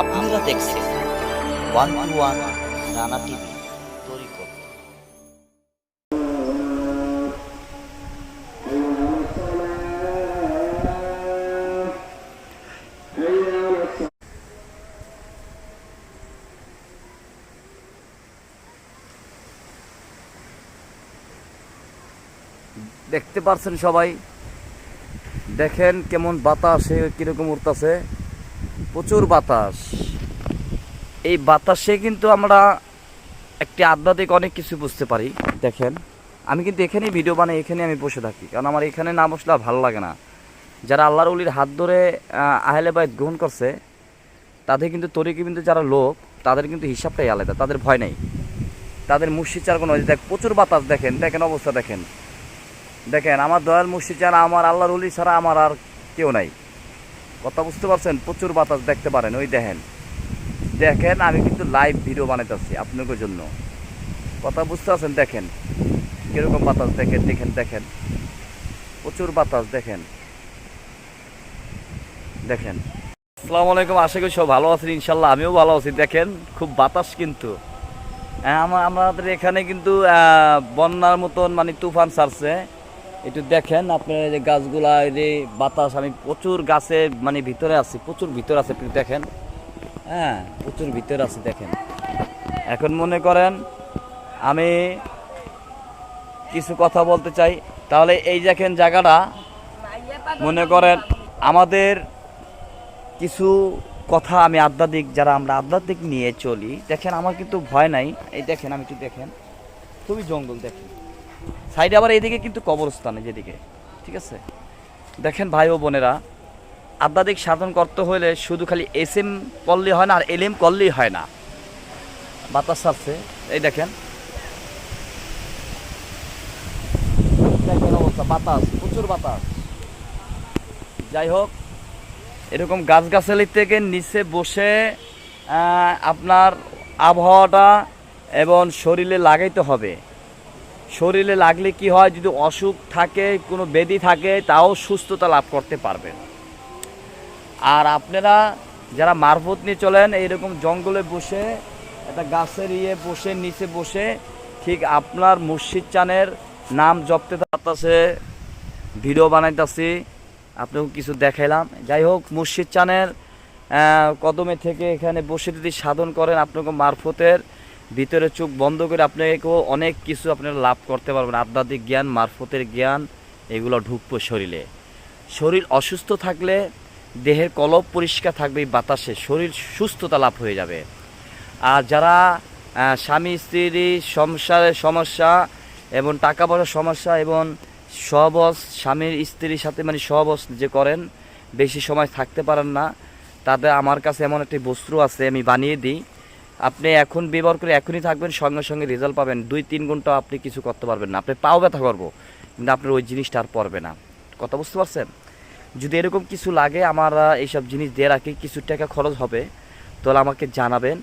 আপনারা দেখছেন one two one Rana TV দেখতে পারছেন সবাই? দেখেন কেমন বাতাসে, কীরকম উঠতেছে প্রচুর বাতাস। এই বাতাসে কিন্তু আমরা একটি আধ্যাত্মিক অনেক কিছু বুঝতে পারি। দেখেন আমি কিন্তু এখানেই ভিডিও বানাই এখানে আমি বসে থাকি। কারণ আমার এখানে না বসলে ভালো লাগে না। যারা আল্লাহর উলির হাত ধরে আহ, আহলে বাইত গ্রহণ করছে তাদের কিন্তু তরিকে কিন্তু যারা লোক তাদের কিন্তু হিসাবটাই আলাদা তাদের ভয় নেই। তাদের মুর্শিদ চার কোনো দেখ প্রচুর বাতাস দেখেন দেখেন অবস্থা দেখেন। দেখেন আমার দয়াল মুর্শিদ আমার আল্লাহর উলি ছাড়া আমার আর কেউ নাই। কথা বুঝতে পারছেন? প্রচুর বাতাস দেখতে পারেন, ওই দেখেন। দেখেন, আমি কিন্তু লাইভ ভিডিও বানাইতেছি আপনাদের জন্য। কথা বুঝতে পারছেন? দেখেন, কীরকম বাতাস দেখেন দেখেন দেখেন। প্রচুর বাতাস দেখেন। দেখেন। আসসালামু আলাইকুম, আশা করি সব ভালো আছেন ইনশাল্লাহ আমিও ভালো আছি। দেখেন, খুব বাতাস কিন্তু। আমাদের এখানে কিন্তু বন্যার মতন মানে তুফান ছাড়ছে। একটু দেখেন আপনার যে গাছগুলা যে বাতাস, আমি প্রচুর গাছে মানে ভিতরে আছি, প্রচুর ভিতরে আছে আপনি দেখেন। হ্যাঁ প্রচুর ভিতরে আছি, দেখেন। এখন মনে করেন আমি কিছু কথা বলতে চাই। তাহলে এই দেখেন জায়গাটা, মনে করেন আমাদের কিছু কথা আমি আধ্যাত্মিক, যারা আমরা আধ্যাত্মিক নিয়ে চলি, দেখেন আমার কিন্তু ভয় নাই। এই দেখেন, আমি একটু দেখেন। খুবই জঙ্গল, দেখেন। সাইডে আবার এইদিকে কিন্তু কবরস্থানে যেদিকে ঠিক আছে? দেখেন ভাই ও বোনেরা, আধ্যাত্মিক সাধন করতে হলে শুধু খালি এস এম করলেই হয় না, আর এল এম করলেই হয় না। বাতাস ছাড়ছে এই দেখেন। দেখেন অবস্থা, বাতাস, প্রচুর বাতাস। যাই হোক, এরকম গাছগাছালি থেকে নিচে বসে আপনার আবহাওয়াটা এবং শরীরে লাগাইতে হবে। শরীরে লাগলে কি হয়, যদি অসুখ থাকে, কোনো বেদি থাকে, তাও সুস্থতা লাভ করতে পারবেন আর আপনারা যারা মারফত নিয়ে চলেন, এইরকম জঙ্গলে বসে, একটা গাছের ইয়ে বসে, নিচে বসে, ঠিক আপনার মুর্শিদ চানের নাম জপতে থাকতেছে, ভিডিও বানাইতেছি, আপনাকে কিছু দেখাইলাম। যাই হোক, মুর্শিদ চানের কদমে থেকে এখানে বসে যদি সাধন করেন, আপনাকে মারফতের ভিতরে চোখ বন্ধ করে আপনাকেও অনেক কিছু আপনারা লাভ করতে পারবেন। আধ্যাত্মিক জ্ঞান, মারফতের জ্ঞান, এগুলো ঢুকবো শরীরে। শরীর অসুস্থ থাকলে, দেহের কলব পরিষ্কার থাকবে বাতাসে, শরীর সুস্থতা লাভ হয়ে যাবে। আর যারা স্বামী স্ত্রীর সংসারের সমস্যা এবং টাকা পয়সার সমস্যা এবং সহবস, স্বামীর স্ত্রীর সাথে মানে সহবস যে করেন, বেশি সময় থাকতে পারেন না। তাদের আমার কাছে এমন একটি বস্ত্র আছে, আমি বানিয়ে দিই। আপনি এখন ব্যবহার করে এখনই থাকবেন, সঙ্গে সঙ্গে রেজাল্ট পাবেন। দুই, তিন ঘণ্টা আপনি কিছু করতে পারবেন না। আপনি পাও ব্যথা করব, কিন্তু আপনার ওই জিনিসটা আর পড়বে না। কথা বুঝতে পারছেন? যদি এরকম কিছু লাগে, আমার এইসব জিনিস দিয়ে রাখি, কিছু টাকা খরচ হবে, তাহলে আমাকে জানাবেন।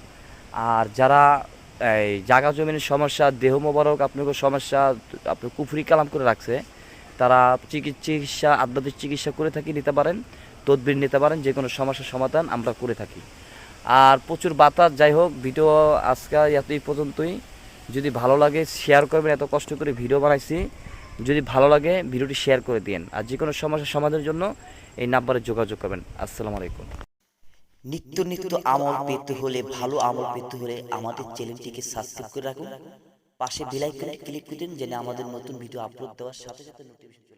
আর যারা, এই, জাগা জমিনের সমস্যা, দেহ মোবারক আপনাকে সমস্যা, আপনি কুফরি কালাম করে রাখছে, তারা চিকি- চিকিৎসা, আধ্যাত্মিক চিকিৎসা করে থাকি, নিতে পারেন, তদবির নিতে পারেন যে কোনো সমস্যার সমাধান আমরা করে থাকি। আর প্রচুর বাতাস, যাই হোক, ভিডিও আজকে এত এই পর্যন্তই। যদি ভালো লাগে শেয়ার করবেন, এত কষ্ট করে ভিডিও বানাইছি। যদি ভালো লাগে, ভিডিওটি শেয়ার করে দিন আর যে কোনো সমস্যার সমাধানের জন্য এই নাম্বারে যোগাযোগ করবেন। আসসালামু আলাইকুম। নিত্য নিত্য আমল পেতে হলে, ভালো আমল পেতে হলে আমাদের চ্যানেলটিকে সাবস্ক্রাইব করে রাখুন। পাশে বেলাইকনে ক্লিক করে দিন, যেন আমাদের নতুন ভিডিও আপলোড দেওয়ার সাথে সাথে নোটিফিকেশন